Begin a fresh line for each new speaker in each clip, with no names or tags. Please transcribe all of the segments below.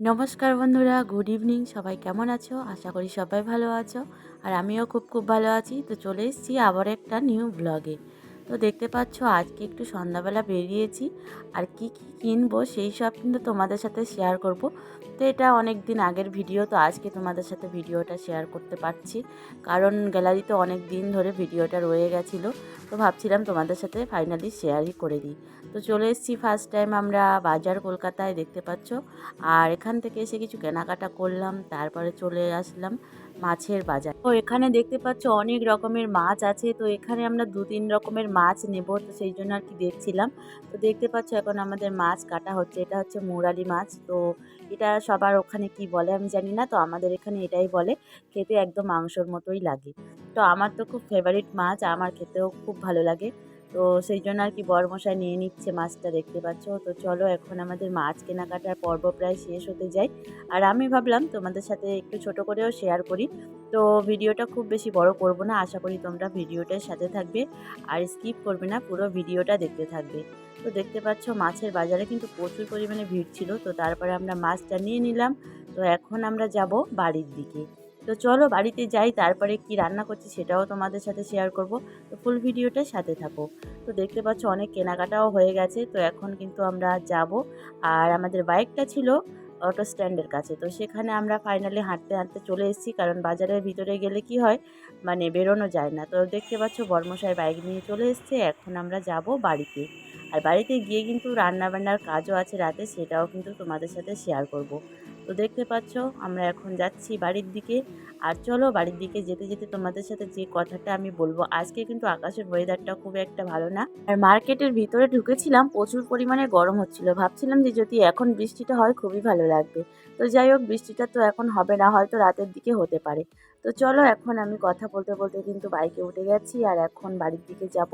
নমস্কার বন্ধুরা, good evening. সবাই কেমন আছো? আশা করি সবাই ভালো আছো। আর আমিও খুব খুব ভালো আছি। তো চলে এসেছি আবার একটা নিউ ব্লগে। তো দেখতে পাচ্ছ, আজকে একটু সন্ধ্যাবেলা বেরিয়েছি। আর কি কি কিনবো, সেই সব কিন্তু তোমাদের সাথে শেয়ার করব। তো এটা অনেক দিন আগের ভিডিও তো আজকে তোমাদের সাথে ভিডিওটা শেয়ার করতে পারছি। কারণ গ্যালারিতে অনেক দিন ধরে ভিডিওটা রয়ে গেছিল। তো ভাবছিলাম তোমাদের সাথে ফাইনালি শেয়ারই করে দিই। তো চলে এসেছি ফার্স্ট টাইম আমরা বাজার কলকাতায়, দেখতে পাচ্ছ। আর এখান থেকে এসে কিছু কেনাকাটা করলাম, তারপরে চলে আসলাম। মাছের বাজার। তো এখানে দেখতে পাচ্ছ অনেক রকমের মাছ আছে। তো এখানে আমরা দু তিন রকমের মাছ নেব। তো সেই জন্য আর কি দেখছিলাম। তো দেখতে পাচ্ছ এখন আমাদের মাছ কাটা হচ্ছে। এটা হচ্ছে মুরালি মাছ। তো এটা সবার ওখানে কি বলে আমি জানি না। তো আমাদের এখানে এটাই বলে, খেতে একদম মাংসর মতোই লাগে। তো আমার তো খুব ফেভারিট মাছ। আমার খেতেও খুব ভালো লাগে। তো সেই জন্য আর কি বরমশাই নিয়ে নিচ্ছে মাছটা, দেখতে পাচ্ছ? তো চলো এখন আমাদের মাছ কেনাকাটার পর্ব প্রায় শেষ হতে যায়। আর আমি ভাবলাম তোমাদের সাথে একটু ছোট করেও শেয়ার করি। তো ভিডিওটা খুব বেশি বড় করব না, আশা করি তোমরা ভিডিওটার সাথে থাকবে। আর স্কিপ করবে না, পুরো ভিডিওটা দেখতে থাকবে। তো দেখতে পাচ্ছ মাছের বাজারে কিন্তু প্রচুর পরিমাণে ভিড় ছিল, তো তারপরে আমরা মাছটা নিয়ে নিলাম। তো এখন আমরা যাব বাড়ির দিকে। তো চলো বাড়িতে যাই, তারপরে কি রান্না করছি সেটাও তোমাদের সাথে শেয়ার করব। তো ফুল ভিডিওটার সাথে থাকো। তো দেখতে পাচ্ছ অনেক কেনাকাটাও হয়ে গেছে, তো এখন কিন্তু আমরা যাব। আর আমাদের বাইকটা ছিল অটো স্ট্যান্ডের কাছে, তো সেখানে আমরা ফাইনালি হাঁটতে হাঁটতে চলে এসেছি। কারণ বাজারের ভিতরে গেলে কি হয় মানে বেরোনো যায় না। তো দেখতে পাচ্ছ বর্মশাই বাইক নিয়ে চলে এসছে, এখন আমরা যাব বাড়িতে। আর বাড়িতে গিয়ে কিন্তু রান্না বান্নার কাজও আছে রাতে, সেটাও কিন্তু তোমাদের সাথে শেয়ার করব। তো দেখতে পাচ্ছ, আমরা এখন যাচ্ছি বাড়ির দিকে। আর চলো বাড়ির দিকে যেতে যেতে তোমাদের সাথে যে কথাটা আমি বলব, আজকে কিন্তু আকাশের ওয়েদারটা খুব একটা ভালো না। আর মার্কেটের ভিতরে ঢুকেছিলাম, প্রচুর পরিমাণে গরম হচ্ছিল। ভাবছিলাম যে যদি এখন বৃষ্টিটা হয়, খুবই ভালো লাগবে। তো যাই হোক, বৃষ্টিটা তো এখন হবে না, হয়তো রাতের দিকে হতে পারে। তো চলো এখন আমি কথা বলতে বলতে কিন্তু বাইকে উঠে গেছি আর এখন বাড়ির দিকে যাব।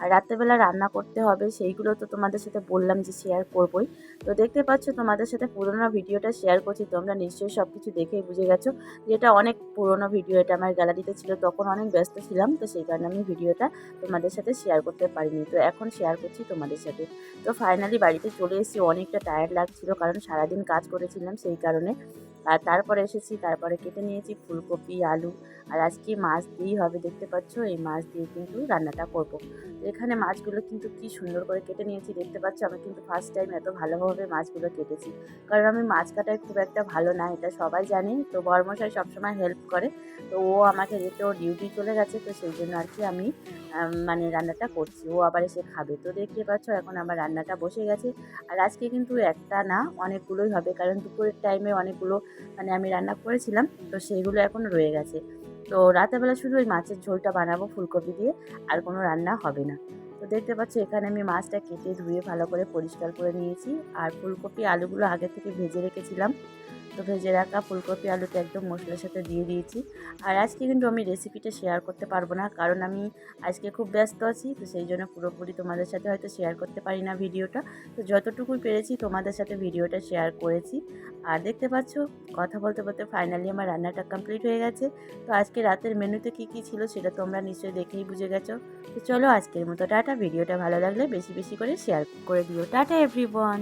আর রাত্রেবেলা রান্না করতে হবে, সেইগুলো তো তোমাদের সাথে বললাম যে শেয়ার করবই। তো দেখতে পাচ্ছ তোমাদের সাথে পুরোনো ভিডিওটা শেয়ার করছি, তোমরা নিশ্চয়ই সব কিছু দেখেই বুঝে গেছো। যেটা অনেক পুরোনো ভিডিও, এটা আমার গ্যালারিতে ছিল, তখন অনেক ব্যস্ত ছিলাম, তো সেই কারণে আমি ভিডিওটা তোমাদের সাথে শেয়ার করতে পারিনি। তো এখন শেয়ার করছি তোমাদের সাথে। তো ফাইনালি বাড়িতে চলে এসেছি, অনেকটা টায়ার্ড লাগছিল, কারণ সারাদিন কাজ করেছিলাম, সেই কারণে। আর তারপরে এসেছি, তারপরে কেটে নিয়েছি ফুলকপি, আলু। আর আজকে মাছ দিয়েই হবে, দেখতে পাচ্ছ? এই মাছ দিয়ে কিন্তু রান্নাটা করব। এখানে মাছগুলো কিন্তু কি সুন্দর করে কেটে নিয়েছি, দেখতে পাচ্ছ? আমি কিন্তু ফার্স্ট টাইম এত ভালোভাবে মাছগুলো কেটেছি। কারণ আমি মাছ কাটায় খুব একটা ভালো না, এটা সবাই জানে। তো বর্মশাই সবসময় হেল্প করে। তো ও আমাকে যেতে, ও ডিউটি চলে গেছে, তো সেই জন্য আর কি আমি মানে রান্নাটা করছি। ও আবার এসে খাবে। তো দেখতে পাচ্ছ, এখন আমার রান্নাটা বসে গেছে। আর আজকে কিন্তু একটা না, অনেকগুলোই হবে। কারণ দুপুরের টাইমে অনেকগুলো মানে আমি রান্না করেছিলাম, তো সেইগুলো এখন রয়ে গেছে। তো রাতেরবেলা শুধু ওই মাছের ঝোলটা বানাবো ফুলকপি দিয়ে, আর কোনো রান্না হবে না। তো দেখতে পাচ্ছ এখানে আমি মাছটা কেটে ধুয়ে ভালো করে পরিষ্কার করে নিয়েছি, আর ফুলকপি আলুগুলো আগে থেকে ভেজে রেখেছিলাম। তো ভেজে রাখা ফুলকপি আলুটা একদম মশলার সাথে দিয়ে দিয়েছি। আর আজকে কিন্তু আমি রেসিপিটা শেয়ার করতে পারব না, কারণ আমি আজকে খুব ব্যস্ত আছি, তো সেই জন্য পুরোপুরি তোমাদের সাথে হয়তো শেয়ার করতে পারি না ভিডিওটা। তো যতটুকুই পেরেছি তোমাদের সাথে ভিডিওটা শেয়ার করেছি। আর দেখতে পাচ্ছ, কথা বলতে বলতে ফাইনালি আমার রান্নাটা কমপ্লিট হয়ে গেছে। তো আজকে রাতের মেনুতে কী কী ছিল সেটা তোমরা নিশ্চয়ই দেখেই বুঝে গেছো। তো চলো আজকের মতো টাটা, ভিডিওটা ভালো লাগলে বেশি বেশি করে শেয়ার করে দিও। Tata everyone